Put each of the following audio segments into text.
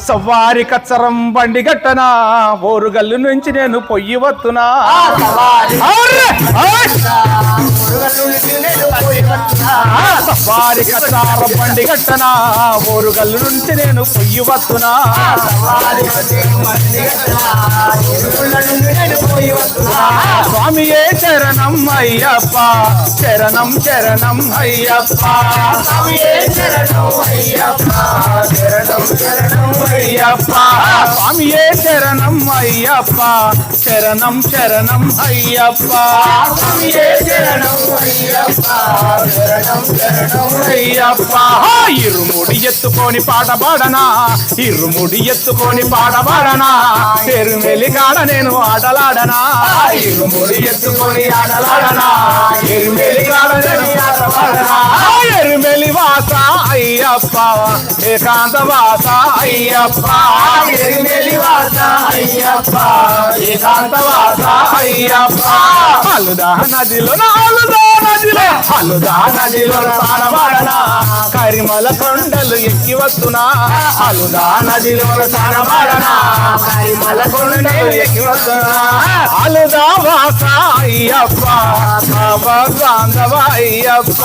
సవారి కచ్చరం బండి గట్టన ఓరుగల్లు నుంచి నేను పొయ్యి వత్తునా? సవారి కచ్చారం బండి గట్టన ఓరుగల్లు నుంచి నేను పొయ్యి వత్తునా? స్వామియే శరణం అయ్యప్ప. శరణం శరణం అయ్యప్ప. స్వామియే శరణం అయ్యప్ప. శరణం శరణం అయ్యప్ప. స్వామియే శరణం అయ్యప్ప. అయ్యప్ప ఇరుముడి ఎత్తుకొని పాట పాడనా ఇరుముడి ఎత్తుకొని పాట పాడనా ఎరుమెలి కాడ నేను ఆటలాడనా? ఇరుముడి ఎత్తుకొని ఆటలాడనా? ఎరుమెలి కాడ నేను ఆటలాడనా? ఎరుమెలి వాస అయ్యప్ప. ఏకాంత వాస అయ్యప్ప. ఎరుమెలి వాస అయ్యప్ప. ఏకాంత వాస అయ్యప్ప. అలుదా నదిలో అలుదా నదిలో అలుదా నదిలో తానవాడనా కరిమల కొండలు ఎక్కి వస్తున్నా. అలుదా నదిలో తానవాడనా కరిమల కొండలు ఎక్కి వస్తున్నా. అలుదా వాస అయ్యప్ప బాబా బాంధవ అయ్యప్ప.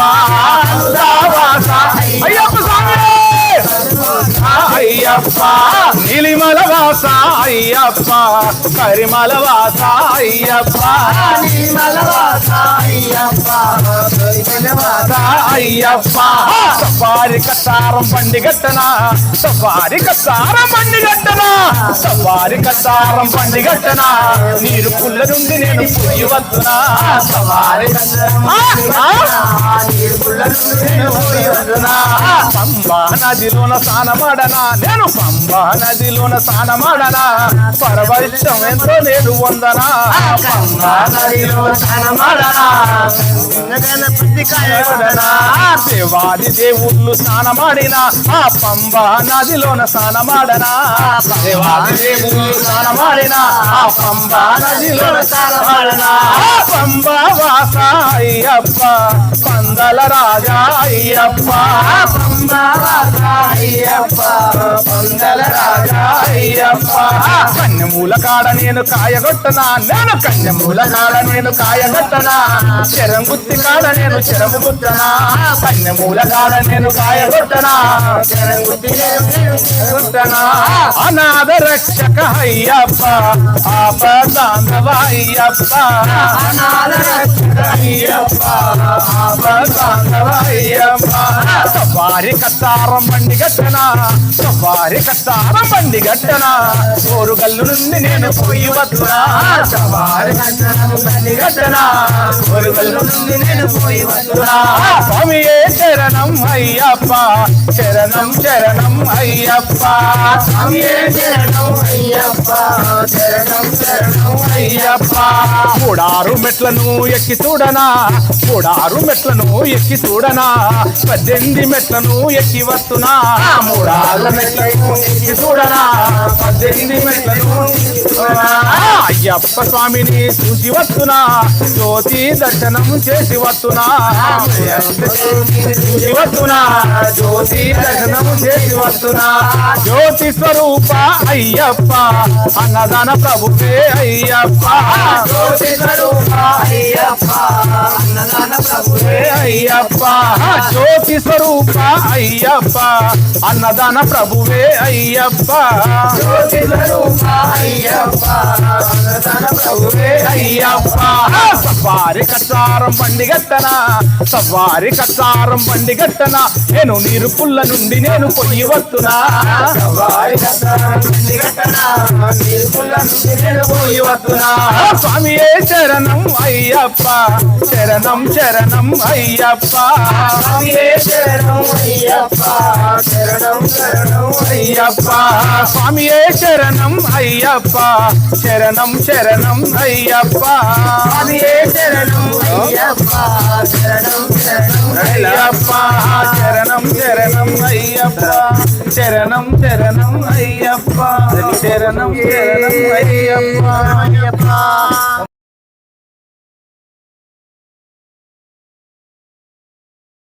అలుదా వాస అయ్యప్ప స్వామి! అయ్యప్ప. నీలిమల వాస అయ్యప్ప. కరిమల వాస అయ్యప్ప. నీలిమల వాస అయ్యప్ప. అయ్యప్ప. సఫారి కసారం బండి గట్టనా. సఫారి కసారం బండి గట్టనా. సఫారి కసారం బండి గట్టనా. నీరు పుల్ల నుండి నేను పోయి వస్తున్నా సఫారి పంబా నదిలోన స్నానమాడనా. నేను పంబా నదిలోన స్నానమాడనా? పరవశం ఎంతో నేను వందనా? పంబా నదిలో స్నానమాడనా దేవాది దేవుళ్ళు స్నానమాడిన? ఆ పంబా నదిలోన స్నానమాడనా? దేవాది దేవుళ్ళు స్నానమాడిన? ఆ పంబా నదిలోన స్నానమాడనా? పంబా వాస అయ్యప్ప పందల రాజా అయ్యప్ప. కన్యమూల కాడ నేను కాయగొట్టనా నేను కన్యమూల కాడ నేను కాయగొట్టనా చెరం గుత్తి కాడ నేను చెరము గుట్టనా కన్యమూల కాడ నేను కాయగొట్టనా చెరం గుత్తి గుట్టనా అనాథ రక్షక అయ్యప్ప ఆపదాంధవ అయ్యప్ప అనాథ రక్షక అయ్యప్ప ఆపదాంధవ వారి కత్తారం బండి గట్టన వారి కత్తారం బండి గట్టనా ఓరుగల్లు నుండి నేను పోయి వస్తున్నా వారి కత్తారం బండి గట్టనా ఓరుగల్లు నుండి నేను పోయి వస్తున్నా స్వామియే శరణం అయ్యప్ప శరణం శరణం అయ్యప్ప స్వామియే శరణం అయ్యప్ప శరణం శరణం అయ్యప్ప కూడారు మెట్లను ఎక్కి చూడనా కూడారు మెట్లను ఎక్కి చూడ చూడనా? పద్దెనిమిది మెట్లను ఎక్కి వస్తున్నా. మూడారు మెట్లను ఎక్కి చూడనా? పద్దెనిమిది మెట్లను చూడనా. అయ్యప్ప స్వామిని చూసి వస్తున్నా జ్యోతి దర్శనం చేసి వస్తున్నా చూసి వస్తున్నా జ్యోతి దర్శనం చేసి వస్తున్నా జ్యోతి స్వరూప అయ్యప్ప అన్నదాన ప్రభువే అయ్యప్ప. జ్యోతి స్వరూప అయ్యప్ప అన్నదాన ప్రభువే అయ్యప్ప. జ్యోతి స్వరూప అయ్యప్ప అన్నదాన ప్రభువే అయ్యప్ప. జ్యోతి స్వరూప అయ్యప్ప సవారి కట్టారం బండి గట్టన సవారి కట్టారం బండి గట్టన నేను నీరు పుల్ల నుండి నేను పొయ్యి వస్తున్నా సవారి కచ్చారం బండి గట్టనా శరణం అయ్యప్ప శరణం శరణం అయ్యప్ప స్వామియే శరణం అయ్యప్ప. అయ్యప్ప. స్వామియే శరణం అయ్యప్ప. శరణం శరణం అయ్యప్ప. స్వామియే శరణం అయ్యప్ప. శరణం శరణం అయ్యప్ప. శరణం శరణం అయ్యప్ప. శరణం శరణం అయ్యప్ప. శరణం శరణం అయ్యప్ప.